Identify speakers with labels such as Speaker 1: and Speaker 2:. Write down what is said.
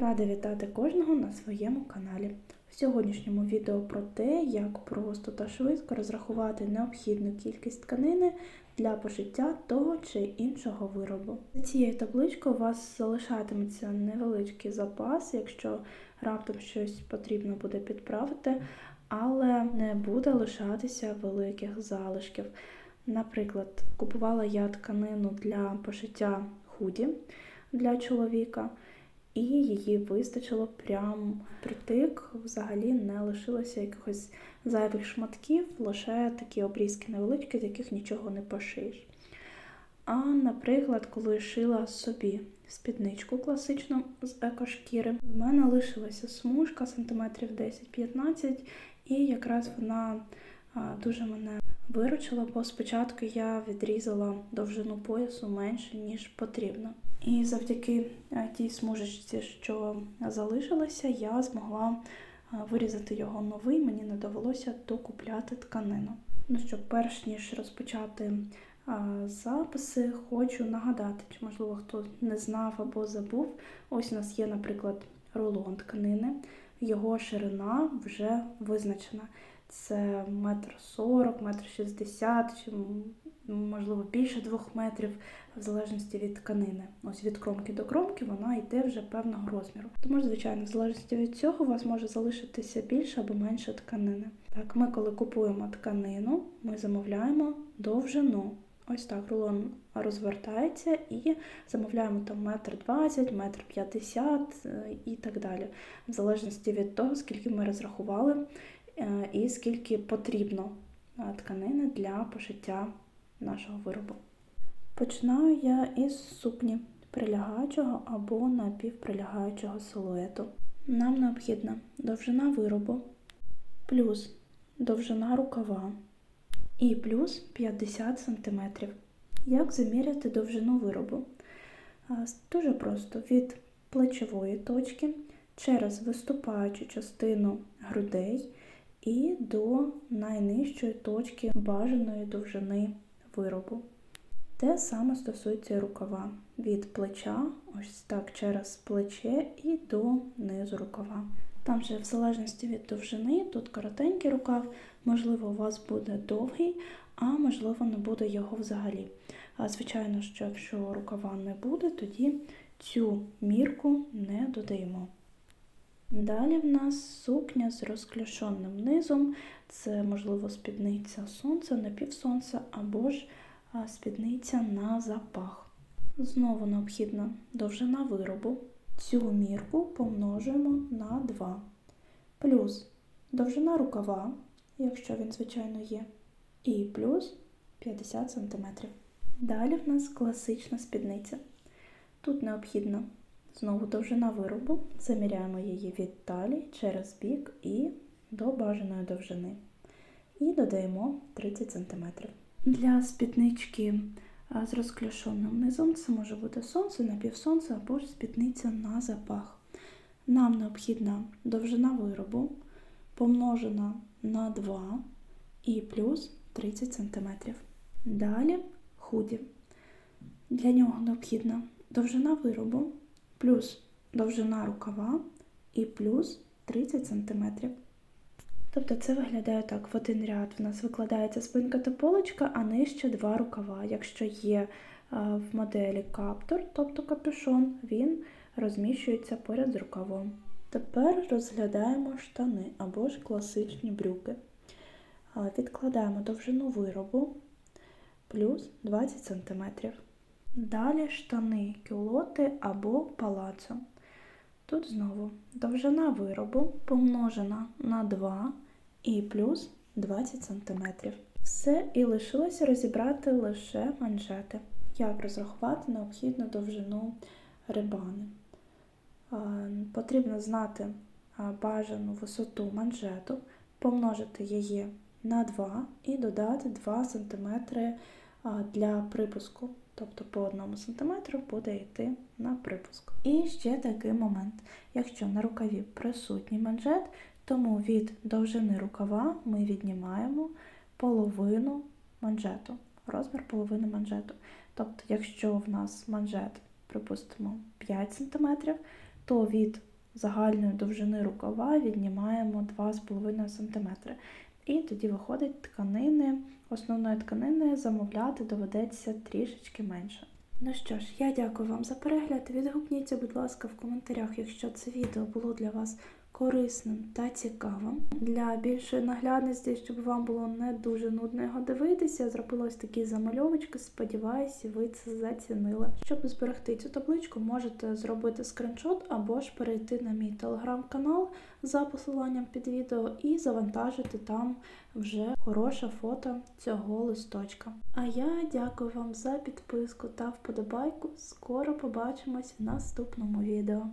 Speaker 1: Рада вітати кожного на своєму каналі. В сьогоднішньому відео про те, як просто та швидко розрахувати необхідну кількість тканини для пошиття того чи іншого виробу. За цією табличкою у вас залишатиметься невеличкий запас, якщо раптом щось потрібно буде підправити, але не буде лишатися великих залишків. Наприклад, купувала я тканину для пошиття худі для чоловіка, і її вистачило прям притик. Взагалі не лишилося якихось зайвих шматків, лише такі обрізки невеличкі, з яких нічого не пошиєш. А, наприклад, коли шила собі спідничку класичну з екошкіри, в мене лишилася смужка сантиметрів 10-15, і якраз вона дуже мене виручила, бо спочатку я відрізала довжину поясу менше, ніж потрібно. І завдяки е, тій смужечці, що залишилася, я змогла е, вирізати його новий, мені не довелося докупляти тканину. Ну що, перш ніж розпочати е, записи, хочу нагадати, чи можливо хто не знав або забув. Ось у нас є, наприклад, рулон тканини, його ширина вже визначена. Це метр сорок, метр шістдесят, чи можливо більше двох метрів, в залежності від тканини. Ось від кромки до кромки вона йде вже певного розміру. Тому, звичайно, в залежності від цього, у вас може залишитися більше або менше тканини. Так, ми, коли купуємо тканину, ми замовляємо довжину. Ось так рулон розвертається і замовляємо там метр двадцять, метр п'ятдесят і так далі, в залежності від того, скільки ми розрахували е, і скільки потрібно е, тканини для пошиття нашого виробу. Починаю я із сукні прилягаючого або напівприлягаючого силуету. Нам необхідна довжина виробу, плюс довжина рукава і плюс 50 см. Як заміряти довжину виробу? Дуже просто від плечової точки через виступаючу частину грудей і до найнижчої точки бажаної довжини виробу. Те саме стосується рукава. Від плеча, ось так через плече і до низу рукава. Там же, в залежності від довжини, тут коротенький рукав, можливо, у вас буде довгий, а можливо, не буде його взагалі. А звичайно, що якщо рукава не буде, тоді цю мірку не додаємо. Далі в нас сукня з розклюшонним низом, це, можливо, спідниця сонця, напівсонця або ж спідниця на запах. Знову необхідна довжина виробу. Цю мірку помножуємо на 2. Плюс довжина рукава, якщо він, звичайно, є, і плюс 50 см. Далі в нас класична спідниця. Тут необхідна знову довжина виробу. Заміряємо її від талії через бік і до бажаної довжини. І додаємо 30 см. Для спіднички з розклюшоним низом це може бути сонце, напівсонце або ж спідниця на запах. Нам необхідна довжина виробу помножена на 2 і плюс 30 см. Далі худі. Для нього необхідна довжина виробу плюс довжина рукава і плюс 30 см. Тобто це виглядає так: в один ряд в нас викладається спинка та полочка, а нижче два рукава. Якщо є е, в моделі каптор, тобто капюшон, він розміщується поряд з рукавом. Тепер розглядаємо штани або ж класичні брюки. Е, відкладаємо довжину виробу плюс 20 см. Далі штани кюлоти або палацо. Тут знову довжина виробу помножена на 2 і плюс 20 см. Все і лишилося розібрати лише манжети. Як розрахувати необхідну довжину рибани. Потрібно знати бажану висоту манжету, помножити її на 2 і додати 2 см для припуску. Тобто по 1 см буде йти на припуск. І ще такий момент. Якщо на рукаві присутній манжет, тому від довжини рукава ми віднімаємо половину манжету, розмір половини манжету. Тобто, якщо в нас манжет, припустимо, 5 см, то від загальної довжини рукава віднімаємо 2,5 см. І тоді виходить тканини, основної тканини замовляти доведеться трішечки менше. Ну що ж, я дякую вам за перегляд. Відгукніться, будь ласка, в коментарях, якщо це відео було для вас корисним та цікавим. Для більшої наглядності, щоб вам було не дуже нудно його дивитися, я зробила ось такі замальовочки. Сподіваюся, ви це зацінили. Щоб зберегти цю табличку, можете зробити скриншот або ж перейти на мій телеграм-канал за посиланням під відео і завантажити там вже хороше фото цього листочка. А я дякую вам за підписку та вподобайку. Скоро побачимось в наступному відео.